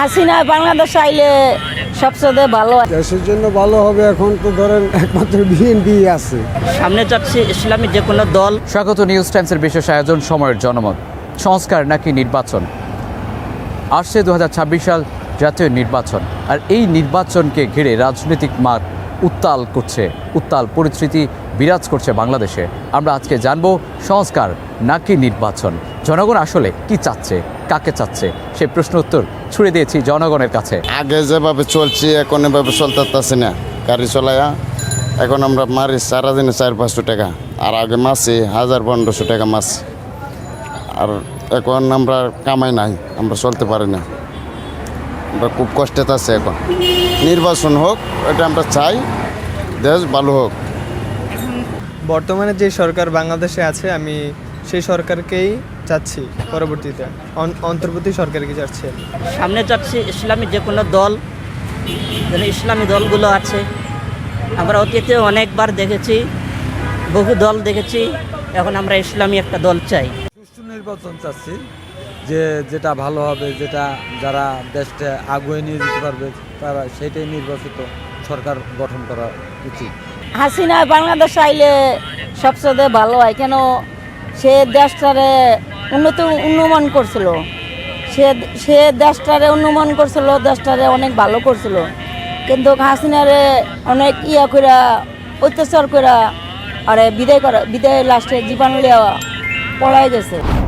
হাসিনা বাংলাদেশ আইলে সবচেয়ে ভালো। দেশের জন্য ভালো হবে এখন তো ধরেন একমাত্র বিএনপি আছে। সামনে যাচ্ছে ইসলামী যে কোনো দল। স্বাগত নিউজ টাইমসের বিশেষ আয়োজন সময়ের জনমত। সংস্কার নাকি নির্বাচন? আসছে দু হাজার ছাব্বিশ সাল জাতীয় নির্বাচন আর এই নির্বাচনকে ঘিরে রাজনৈতিক মাঠ উত্তাল করছে উত্তাল পরিস্থিতি বিরাজ করছে বাংলাদেশে। আমরা আজকে জানব সংস্কার নাকি নির্বাচন। জনগণ আসলে কি চাচ্ছে? কাকে চাচ্ছে? সে প্রশ্ন উত্তর ছুড়ে দিয়েছি জনগণের কাছে। আগে যেভাবে চলছি এখন এভাবে চলতে পারতেছি না। গাড়ি চলাইয়া এখন আমরা মারি সারাদিনে চার পাঁচশো টাকা। আর আগে মাসি হাজার পনেরোশো টাকা মাস আর এখন আমরা কামাই নাই আমরা চলতে পারি না। আমরা খুব কষ্টেতে আছে এখন। নির্বাচন হোক এটা আমরা চাই দেশ ভালো হোক। বর্তমানে যে সরকার বাংলাদেশে আছে আমি সেই সরকারকেই চাচ্ছি পরবর্তীতে। অন- অন্তর্বর্তী সরকারকে চাচ্ছি সামনে চাচ্ছি ইসলামী যে কোনো দল যেন ইসলামী দলগুলো আছে। আমরা অতীতে অনেকবার দেখেছি বহু দল দেখেছি এখন আমরা ইসলামী একটা দল চাই। সুষ্ঠু নির্বাচন চাচ্ছি যে যেটা ভালো হবে যেটা যারা দেশটা আগুয়ে নিয়ে যেতে পারবে তারা সেটাই নির্বাচিত সরকার গঠন করা উচিত। হাসিনা বাংলাদেশ আইলে সবচেয়ে ভালো হয়। কেন সে দেশটারে উন্নত, উন্নমান করছিল। সে সে দেশটারে উন্নয়ন করছিল, দেশটারে অনেক ভালো করছিল। কিন্তু হাসিনারে অনেক ইয়া কইরা, অত্যাচার করা আরে বিদায় করা, বিদায় লাস্টে জীবন লিয়া পড়াই গেছে।